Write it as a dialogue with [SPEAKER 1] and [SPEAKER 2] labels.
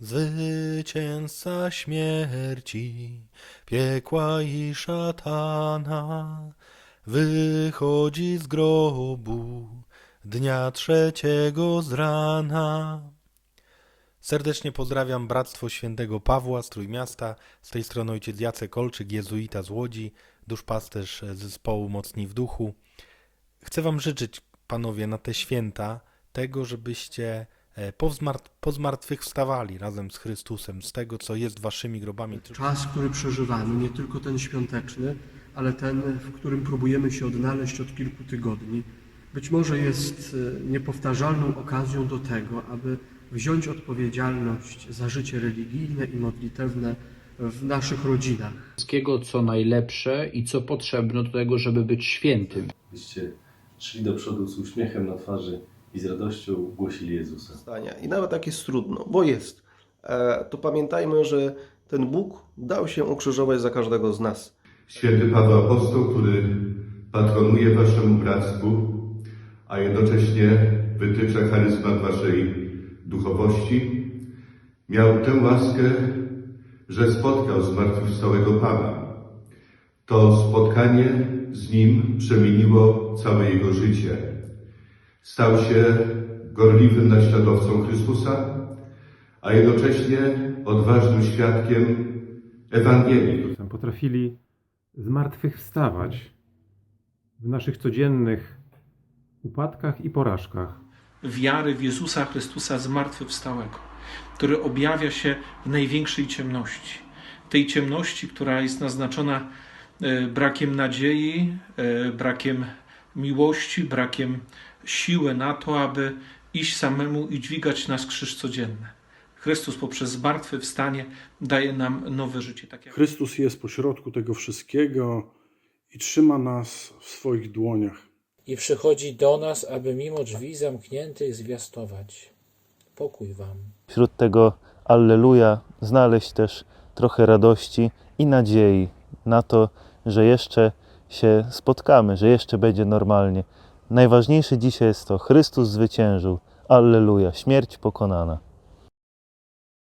[SPEAKER 1] Zwycięzca śmierci, piekła i szatana, wychodzi z grobu dnia trzeciego z rana. Serdecznie pozdrawiam Bractwo Świętego Pawła z Trójmiasta. Z tej strony ojciec Jacek Kolczyk, jezuita z Łodzi, duszpasterz zespołu Mocni w Duchu. Chcę wam życzyć, panowie, na te święta tego, żebyście po, zmart- po zmartwychwstawali razem z Chrystusem, z tego, co jest waszymi grobami.
[SPEAKER 2] Czas, który przeżywamy, nie tylko ten świąteczny, ale ten, w którym próbujemy się odnaleźć od kilku tygodni, być może jest e, niepowtarzalną okazją do tego, aby wziąć odpowiedzialność za życie religijne i modlitewne w naszych rodzinach.
[SPEAKER 3] wszystkiego, co najlepsze i co potrzebne do tego, żeby być świętym.
[SPEAKER 4] byście szli do przodu z uśmiechem na twarzy i z radością głosili Jezusa.
[SPEAKER 5] zdania. I nawet jak jest trudno, bo jest, e, to pamiętajmy, że ten Bóg dał się ukrzyżować za każdego z nas.
[SPEAKER 6] Święty Paweł Apostoł, który patronuje waszemu bractwu, a jednocześnie wytycza charyzmat waszej duchowości, miał tę łaskę, że spotkał zmartwychwstałego Pana. To spotkanie z Nim przemieniło całe jego życie. Stał się gorliwym naśladowcą Chrystusa, a jednocześnie odważnym świadkiem Ewangelii.
[SPEAKER 7] Potrafili zmartwychwstawać w naszych codziennych upadkach i porażkach.
[SPEAKER 8] wiary w Jezusa Chrystusa zmartwychwstałego, który objawia się w największej ciemności. Tej ciemności, która jest naznaczona e, brakiem nadziei, e, brakiem miłości, brakiem siły na to, aby iść samemu i dźwigać nas krzyż codzienny. Chrystus poprzez zmartwychwstanie daje nam nowe życie. Tak jak
[SPEAKER 9] Chrystus jest pośrodku tego wszystkiego i trzyma nas w swoich dłoniach.
[SPEAKER 10] i przychodzi do nas, aby mimo drzwi zamkniętych zwiastować. Pokój wam.
[SPEAKER 11] wśród tego Alleluja znaleźć też trochę radości i nadziei na to, że jeszcze się spotkamy, że jeszcze będzie normalnie. Najważniejsze dzisiaj jest to: Chrystus zwyciężył. Alleluja, śmierć pokonana.